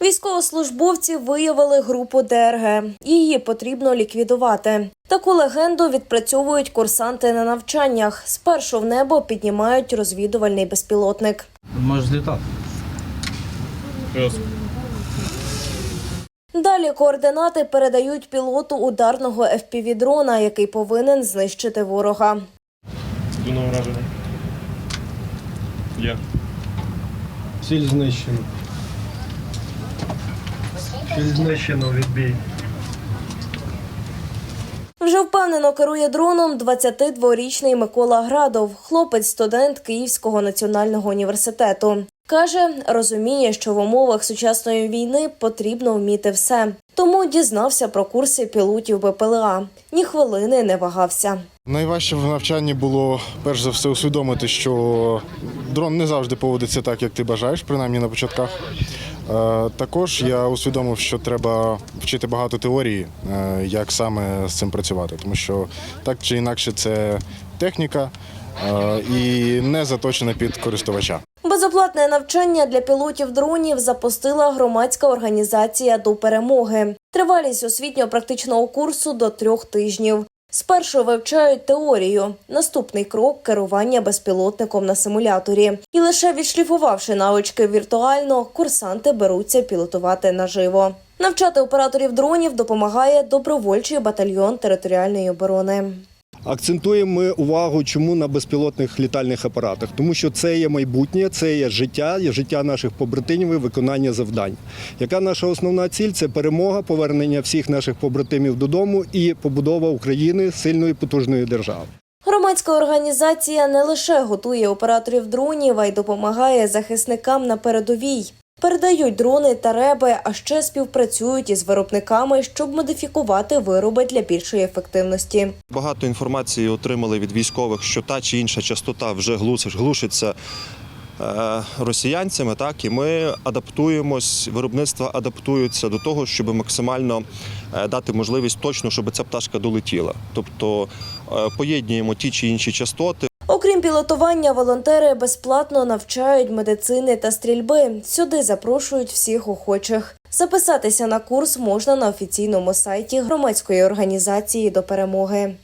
Військовослужбовці виявили групу ДРГ. Її потрібно ліквідувати. Таку легенду відпрацьовують курсанти на навчаннях. Спершу в небо піднімають розвідувальний безпілотник. Може злітати. Далі координати передають пілоту ударного FPV-дрона, який повинен знищити ворога. Є. Ціль знищено. Знищено, відбій. Вже впевнено керує дроном 22-річний Микола Градов, хлопець, студент Київського національного університету. Каже, розуміє, що в умовах сучасної війни потрібно вміти все. Тому дізнався про курси пілотів БПЛА. Ні хвилини не вагався. Найважче в навчанні було перш за все усвідомити, що дрон не завжди поводиться так, як ти бажаєш, принаймні на початках. Е, Також я усвідомив, що треба вчити багато теорії, е, як саме з цим працювати, тому що так чи інакше це техніка е, і не заточена під користувача. Безоплатне навчання для пілотів дронів запустила громадська організація до перемоги. Тривалість освітньо-практичного курсу до трьох тижнів. Спершу вивчають теорію. Наступний крок керування безпілотником на симуляторі. І лише відшліфувавши навички віртуально, курсанти беруться пілотувати наживо. Навчати операторів дронів допомагає добровольчий батальйон територіальної оборони. Акцентуємо ми увагу, чому на безпілотних літальних апаратах, тому що це є майбутнє, це є життя, є життя наших побратимів і виконання завдань. Яка наша основна ціль? Це перемога, повернення всіх наших побратимів додому і побудова України сильної потужної держави. Громадська організація не лише готує операторів дронів, а й допомагає захисникам на передовій. Передають дрони та реби, а ще співпрацюють із виробниками, щоб модифікувати вироби для більшої ефективності. Багато інформації отримали від військових, що та чи інша частота вже глушиться е, росіянцями. Так і ми адаптуємось, виробництво адаптується до того, щоб максимально е, дати можливість точно, щоб ця пташка долетіла. Тобто е, поєднуємо ті чи інші частоти. Окрім пілотування, волонтери безплатно навчають медицини та стрільби. Сюди запрошують всіх охочих. Записатися на курс можна на офіційному сайті громадської організації до перемоги.